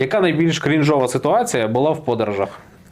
Яка найбільш крінжова ситуація була в подорожах?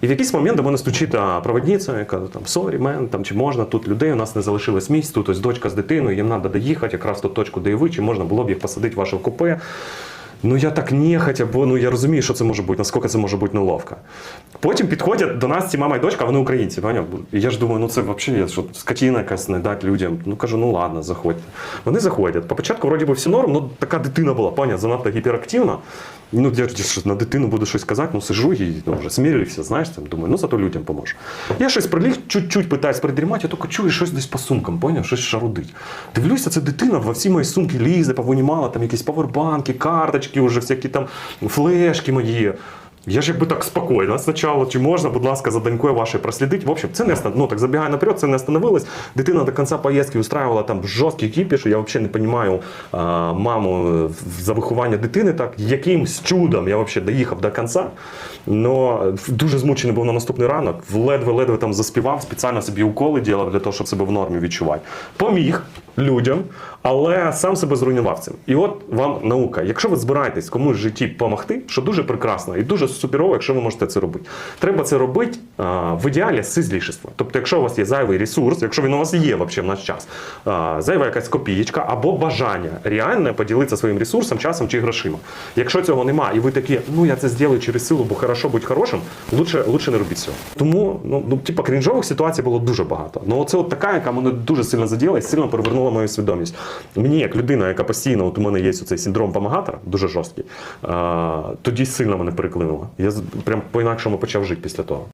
І в якийсь момент до мене стучить проводниця, яка там сорі, мен, там чи можна тут людей, у нас не залишилось місць, тут ось дочка з дитиною, їм треба доїхати, якраз ту точку, де і ви, чи можна було б їх посадити в ваше купе. Ну я так нехотя, бо ну я розумію, що це може бути, наскільки це може бути неловко. Потім підходять до нас ці мама і дочка, а вони українці, поняв? І я ж думаю, ну це взагалі я що скотіна якась не дати людям. Ну кажу, ну ладно, заходьте. Вони заходять. По початку вроді би все норм, ну така дитина була, поняв, занадто гіперактивна. Ну я ж що на дитину буду щось казати, ну сижу і ну, вже смірився, знаєш, там думаю, ну зато людям поможу. Я щось приліг, чуть-чуть питаюсь придрімати, я тільки чую щось десь по сумкам, поняв, щось шарудить. Дивлюся, це дитина во всі мої сумки лізе, повинімала там якісь павербанки, карточки, Вже всякі там флешки мої. Я ж якби так спокійно. Спочатку, чи можна, будь ласка, за донькою вашою прослідити. В общем, це не ну, так забігає наперед, це не остановилось. Дитина до кінця поїздки устраивала там жорсткий кіпіш. Я взагалі не розумію маму за виховання дитини. Так якимсь чудом я взагалі доїхав до кінця. Но дуже змучений був на наступний ранок. Ледве-ледве там заспівав, спеціально собі уколи ділав для того, щоб себе в нормі відчувати. Поміг людям, але сам себе зруйнував цим. І от вам наука. Якщо ви збираєтесь комусь в житті допомогти, що дуже прекрасно і дуже суперово, якщо ви можете це робити. Треба це робити а, в ідеалі з сизлішества. Тобто, якщо у вас є зайвий ресурс, якщо він у вас є взагалі в наш час, а, зайва якась копієчка або бажання реальне поділитися своїм ресурсом, часом чи грошима. Якщо цього немає, і ви такі, ну я це зроблю через силу, бо хорошо будь хорошим, лучше, лучше не робіть цього. Тому, ну, ну типа крінжових ситуацій було дуже багато. Ну, це от така, яка мене дуже сильно заділа і сильно перевернула мою свідомість. Мені, як людина, яка постійно, от у мене є цей синдром помагатора, дуже жорсткий, а, тоді сильно мене переклинуло. Я прям по-інакшому почав жити після того.